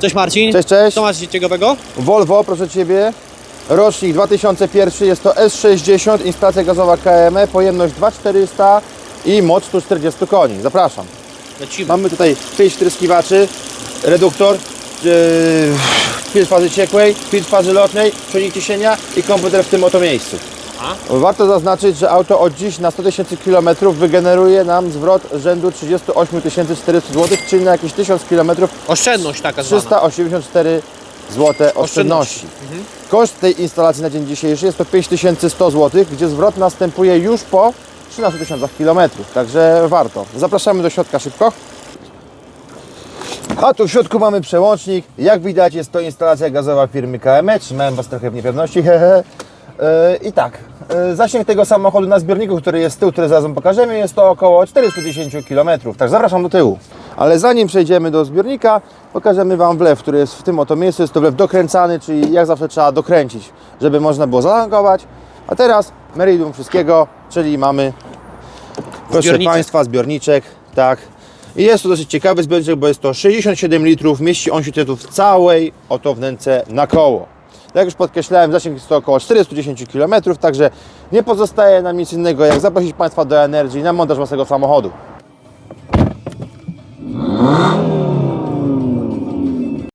Cześć Marcin. Cześć, cześć. Co masz ciekawego? Volvo, proszę Ciebie. Rocznik 2001 jest to S60, instalacja gazowa KME, pojemność 2400 i moc 140 koni. Zapraszam. Lecimy. Mamy tutaj 5 wtryskiwaczy, reduktor, yy, filtr fazy ciekłej, filtr fazy lotnej, czujnik ciśnienia i komputer w tym oto miejscu. Warto zaznaczyć, że auto od dziś na 100 tysięcy km wygeneruje nam zwrot rzędu 38 400 zł, czyli na jakieś 1000 km Oszczędność taka zwana. 384 zł oszczędności. Koszt tej instalacji na dzień dzisiejszy jest to 5100 zł, gdzie zwrot następuje już po 13 tysiącach kilometrów, także warto. Zapraszamy do środka szybko. A tu w środku mamy przełącznik. Jak widać jest to instalacja gazowa firmy KME. Trzymałem Was trochę w niepewności. Yy, I tak, yy, zasięg tego samochodu na zbiorniku, który jest z tyłu, który zaraz pokażemy, jest to około 410 km. Tak, zapraszam do tyłu. Ale zanim przejdziemy do zbiornika, pokażemy Wam wlew, który jest w tym oto miejscu. Jest to wlew dokręcany, czyli jak zawsze trzeba dokręcić, żeby można było zatankować. A teraz meridium wszystkiego, czyli mamy, proszę Zbiorniczek. Państwa, zbiorniczek, tak. I jest to dosyć ciekawy zbiorniczek, bo jest to 67 litrów, mieści on się tutaj w całej oto wnęce na koło. Jak już podkreślałem, zasięg jest to około 410 km, także nie pozostaje nam nic innego jak zaprosić Państwa do Energii na montaż własnego samochodu.